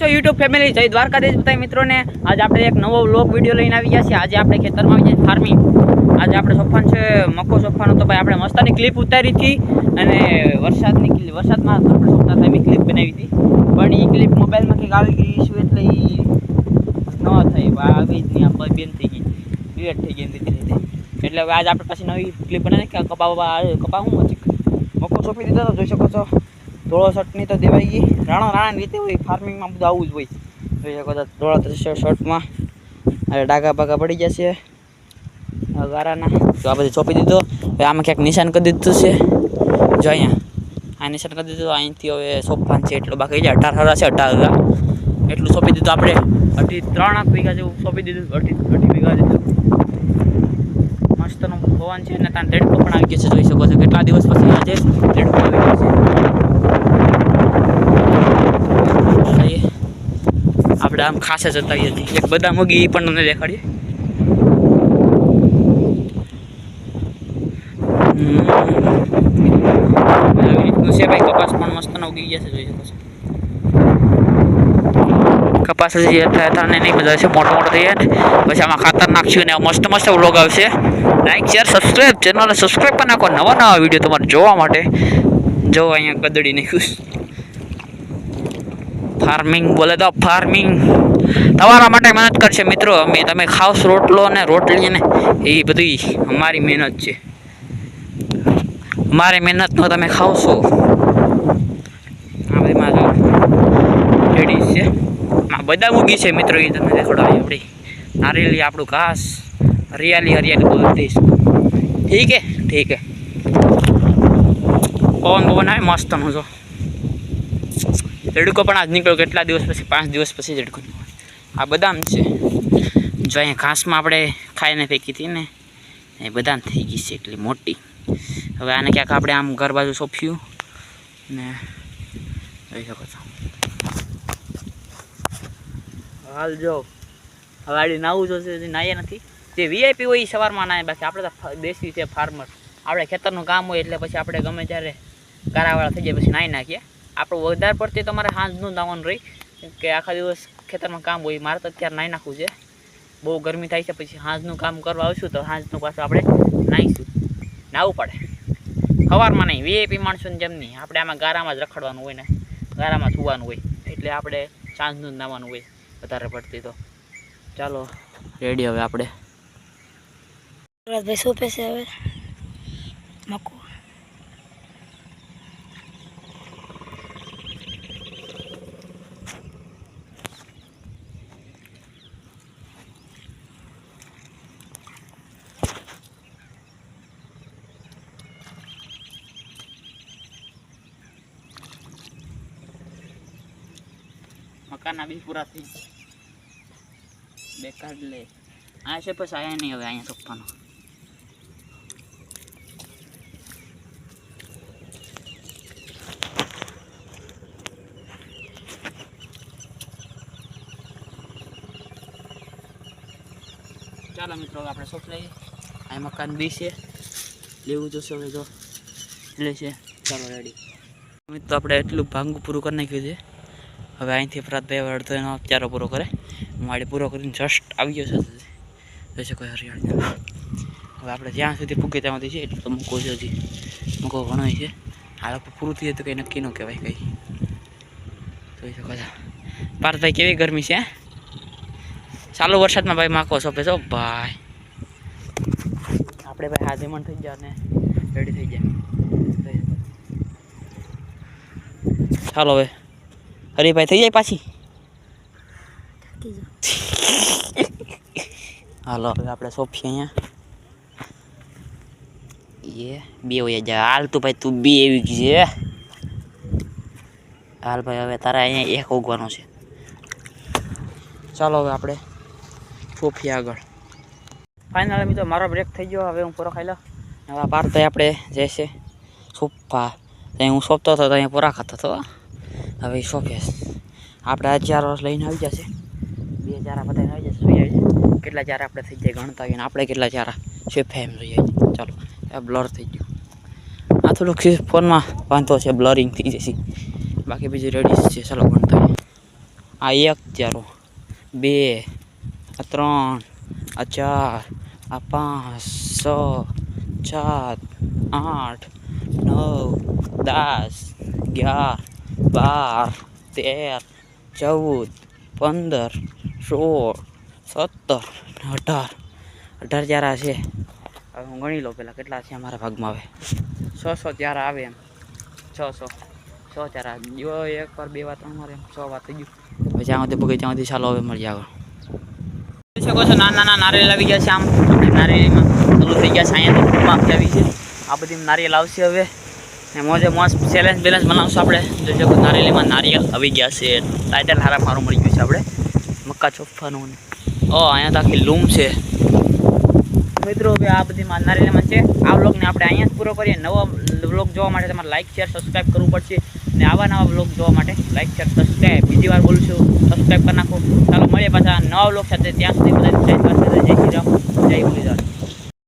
છો YouTube family જય દ્વારકાધીશ બધા મિત્રોને. આજે આપણે એક નવો વ્લોગ વીડિયો લઈને આવી ગયા છીએ. આજે આપણે ખેતરમાં આવી જાય ફાર્મિંગ આજે આપણે સોફાન છે મકો સોફાનો તો ભાઈ આપણે મસ્તાની ક્લિપ ઉતારી હતી અને વરસાદની વરસાદમાં આપણે સોફતા ટાઈમે ક્લિપ બનાવી હતી. પણ એ ક્લિપ મોબાઈલમાં કંઈક આવી ગઈ શું એટલે ન થઈ. આવી જ નહીં આપણે બેન થઈ ગઈ. ડિલેટ થઈ ગઈ ધીરે રીતે એટલે હવે આજે આપણે પાછી નવી ક્લિપ બનાવી કપા કપા હું મકો સોંપી દીધો તો જોઈ શકો છો. ધોળો શર્ટની તો દેવાઈ ગઈ. રાણો રાણાની રીતે હોય ફાર્મિંગમાં બધું આવું જ હોય. જોઈ શકો ધોળા ત્રીસો શર્ટમાં અરે ડાઘા ભાગા પડી જશે ગારાના તો આ બધું ચોપી દીધો. હવે આમાં ક્યાંક નિશાન કરી દીધું છે. જો અહીંયા. આ નિશાન કરી દીધું, અહીંથી હવે સોફાન છે એટલું. બાકી છે અઢાર હરા છે, અઢાર હરા. એટલું સોંપી દીધું આપણે. અઢી ત્રણ વીઘા જેવું સોંપી દીધું. અઢી અઢી વીઘા જેવું મસ્તનું ભવન છે અને ત્યાં દેડકો પણ આવી ગયો છે. જોઈ શકો છો, કેટલા દિવસ પછી આજે દેડકો આવી ગયો છે જઈએ. ખાસ ખાસે જતાવી હતી એક બદામ મગી એ પણ તમને દેખાડીએ. આવી કપાસ પણ મસ્તનો ઉગી ગયા છે, જોઈ શકો છો. કપાસ નહીં બધા છે, મોટો મોટો થઈ ને. પછી આમાં ખાતર નાખશું ને મસ્ત મસ્ત વ્લોગ આવશે. લાઈક શેર સબસ્ક્રાઈબ ચેનલને સબસ્ક્રાઈબ પણ નાખો. નવા નવા વીડિયો તમારે જોવા માટે. જો અહીંયા ગદડી નાખ્યું ફાર્મિંગ બોલે તો ફાર્મિંગ તમારા માટે મહેનત કરશે મિત્રો. અમે તમે ખાવશો રોટલો ને રોટલી ને એ બધી અમારી મહેનત છે. અમારી મહેનતનો તમે ખાવશો આ બધી મારા લેડીઝ છે. બધા મૂકી છે મિત્રો એ તમે દેખાડો આપણી નારિયેલી આપણું ઘાસ, હરિયાળી હરિયાળી બોલતી ઠીક હે? ઠીક હે. પવન પવન આવે, મસ્તનું જો. રેડકો પણ આજ નીકળ્યો કેટલા દિવસ પછી? પાંચ દિવસ પછી રેડકો આ બદામ છે. જો અહીંયા ઘાસમાં આપણે ખાઈને ફેંકી હતી ને, એ બદામ થઈ ગઈ છે એટલી મોટી. હવે આને ક્યાંક આપણે આમ ઘર બાજુ સોંપ્યું ને, જોઈ શકો છો. હાલ જો હવે આડી નાવું જોશે નાહ્યા નથી. જે વીઆઈપી હોય એ સવારમાં નાય બાકી. આપણે તો દેશી છે ફાર્મર આપણે ખેતરનું કામ હોય એટલે પછી આપણે ગમે ત્યારે કારાવાળા થઈ જાય પછી નાહી નાખીએ. આપણું વધારે પડતી તમારે સાંજનું નાવાનું રહી. કે આખા દિવસ ખેતરમાં કામ હોય, મારે તો અત્યારે નાહી નાખવું છે. બહુ ગરમી થાય છે, પછી સાંજનું કામ કરવા આવશું તો સાંજનું પાછું આપણે નાહીશું નાહવું પડે. સવારમાં નહીં વીઆઈપી માણસોને જેમ નહીં. આપણે આમાં ગારામાં જ રખડવાનું હોય ને. ગારામાં સુવાનું હોય. એટલે આપણે સાંજનું જ નાવાનું હોય વધારે પડતી તો. ચાલો, રેડી હવે આપણે. શું પૈસે હવે? મકો. મકાનના બી પૂરા થઈ બેકાર લે. આ છે પછી આયા નહીં હવે અહીંયા સોફાનો ચાલો મિત્રો આપણે સોફ લઈએ. આ મકાન બી છે. લેવું જોશે હવે તો. લે ચાલો રેડી મિત્રો, આપણે એટલું ભાંગું પૂરું કરી નાખ્યું છે. હવે અહીંથી ફરાતભાઈ હવે અડધો એનો ચારો પૂરો કરે. માળી પૂરો કરીને જસ્ટ આવી ગયો છે. જોઈ શકો હરિયાળી હવે આપણે જ્યાં સુધી પૂગે ત્યાં સુધી છે, એટલું તો મૂકો છે હજી. મૂકો ઘણો છે. હાલ પૂરું થઈ જાય તો કંઈ નક્કી ન કહેવાય કંઈ. જોઈ શકો છો. પાર્થભાઈ, કેવી ગરમી છે, હે? ચાલુ વરસાદમાં ભાઈ માકો સોંપે છો ભાઈ. આપણે ભાઈ હાજેમણ થઈ ગયા ને રેડી થઈ જાય. ચાલો હવે. હરીભાઈ થઈ જાય પાછી? હાલો હવે આપણે સોફી અહીંયા. એ બે હોય જાય હાલ તું ભાઈ તું બે એવી છે હાલ ભાઈ હવે તારા અહીંયા એક ઉગવાનો છે. ચાલો હવે આપણે સોફી આગળ. ફાઇનલ મિત્રો મારો બ્રેક થઈ ગયો. હવે હું પૂરો ખાઈ લઉં. હવે પાર આપણે જે છે સોફા ત્યાં હું સોંપતો હતો ત્યાં પૂરા ખાતો હતો હવે એ આપણે આ ચાર વર્ષ લઈને આવી જશે. બે ચારા બધા આવી જશે જોઈ આવી કેટલા ચારા આપણે થઈ જાય ગણતા આવીને આપણે કેટલા ચારા શેફે એમ જોઈએ. ચાલો, આ બ્લર થઈ ગયું. આ થોડુંક ફોનમાં વાંધો છે બ્લરિંગ થઈ જશે. બાકી બીજું રેડી છે, ચાલો ગણતા હોય આ એક ચારો બે, આ ત્રણ, આ ચાર, આ પાંચ, છ, સાત, આઠ, નવ, દસ, અગિયાર બાર, તેર, ચૌદ, પંદર, સોળ, સત્તર અઢાર. અઢાર ચારા છે, હવે હું ગણી લઉં પહેલાં કેટલા છે અમારા ભાગમાં આવે છ સો ચારા આવે એમ. છ સો. છ ચારા જો એક વાર, બે વાર, ત્રણ વાર એમ. છ વાર થઈ ગયું. હવે જ્યાં સુધી બગીચા ચાલો, હવે મળી આગળ શકો છો નાના નાના નારિયેલ આવી ગયા છે આમ. નારિયેળમાં ચાલુ થઈ ગયા છે, અહીંયા આવી છે. આ બધી નારિયેલ આવશે હવે. મોજે મોજ ચેલેન્જ બેલેન્સ બનાવશું આપણે. જોજો નારિયેલીમાં નારિયેલ આવી ગયા છે. ટાઇટલ હારા મારું મળી ગયું છે આપણે. મક્કા ચોફાનું ઓ, અહીંયા તો આખી લૂમ છે. મિત્રો, હવે આ બધી માં છે. આ બ્લોગને આપણે અહીંયા જ પૂરો કરીએ. નવો બ્લોગ જોવા માટે તમારે લાઇક શેર સબસ્ક્રાઈબ કરવું પડશે. અને આવા નવા બ્લોગ જોવા માટે લાઇક શેર સબસ્ક્રાઈબ બીજી વાર બોલું છું સબસ્ક્રાઈબ કરી નાખો. ચાલો, મળીએ પાછા નવા બ્લોગ સાથે. ત્યાં સુધી બધા જય શ્રી રામ